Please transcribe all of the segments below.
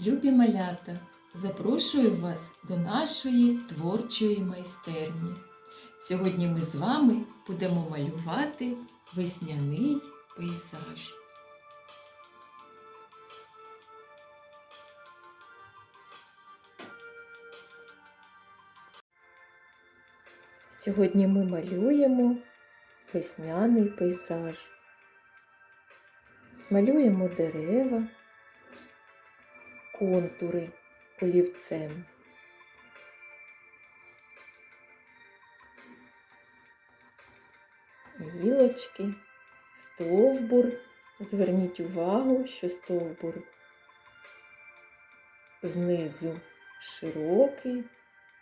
Любі малята, запрошую вас до нашої творчої майстерні. Сьогодні ми з вами будемо малювати весняний пейзаж. Сьогодні ми малюємо весняний пейзаж. Малюємо дерева, контури олівцем. Гілочки, стовбур. Зверніть увагу, що стовбур знизу широкий,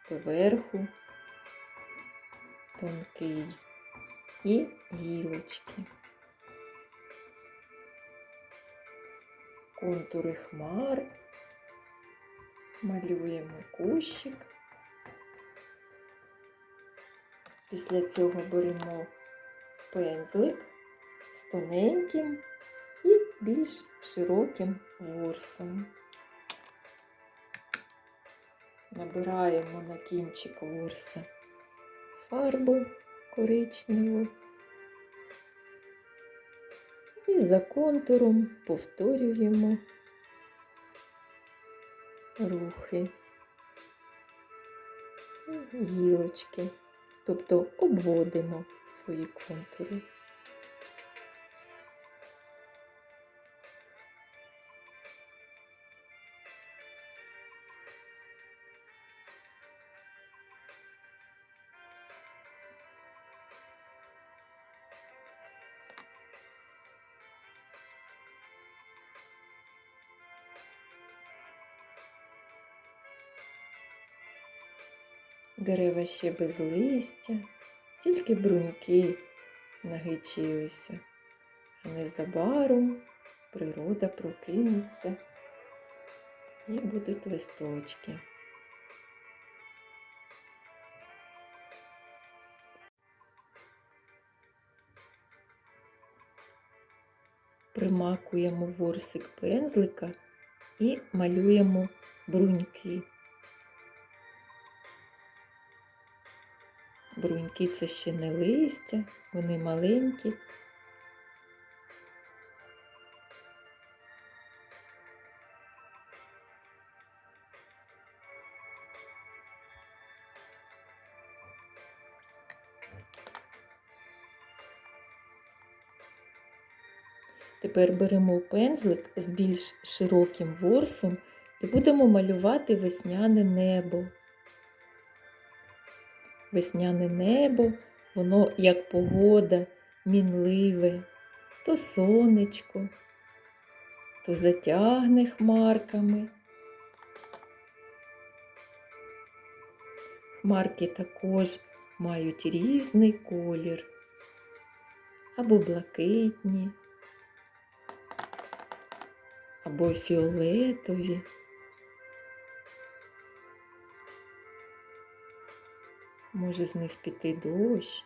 доверху тонкий і гілочки. Контури хмар. Малюємо кущик. Після цього беремо пензлик з тоненьким і більш широким ворсом. Набираємо на кінчик ворса фарбу коричневу і за контуром повторюємо рухи гілочки, тобто обводимо свої контури. Дерева ще без листя, тільки бруньки нагичилися, а незабаром природа прокинеться і будуть листочки. Примакуємо ворсик пензлика і малюємо бруньки. Бруньки це ще не листя, вони маленькі. Тепер беремо пензлик з більш широким ворсом і будемо малювати весняне небо. Весняне небо, воно як погода, мінливе, то сонечко, то затягне хмарками. Хмарки також мають різний колір, або блакитні, або фіолетові. Може з них піти дощ.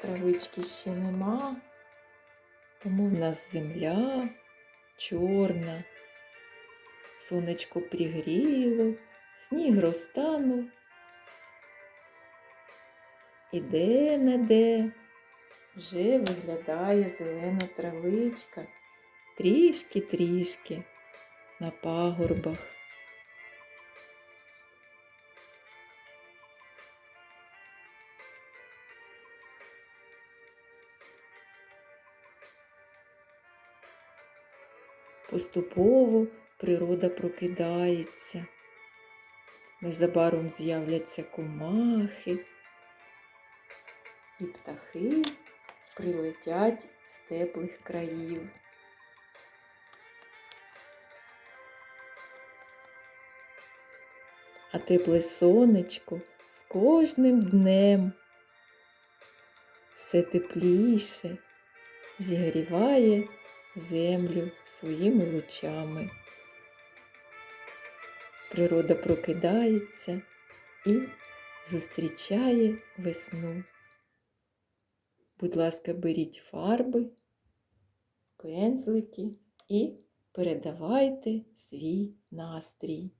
Травички ще нема, тому в нас земля чорна. Сонечко пригріло, сніг розтанув. І де-не-де вже виглядає зелена травичка, трішки-трішки на пагорбах. Поступово природа прокидається. Незабаром з'являться комахи, і птахи прилетять з теплих країв. А тепле сонечко з кожним днем все тепліше, зігріває землю своїми лучами. Природа прокидається і зустрічає весну. Будь ласка, беріть фарби, пензлики і передавайте свій настрій.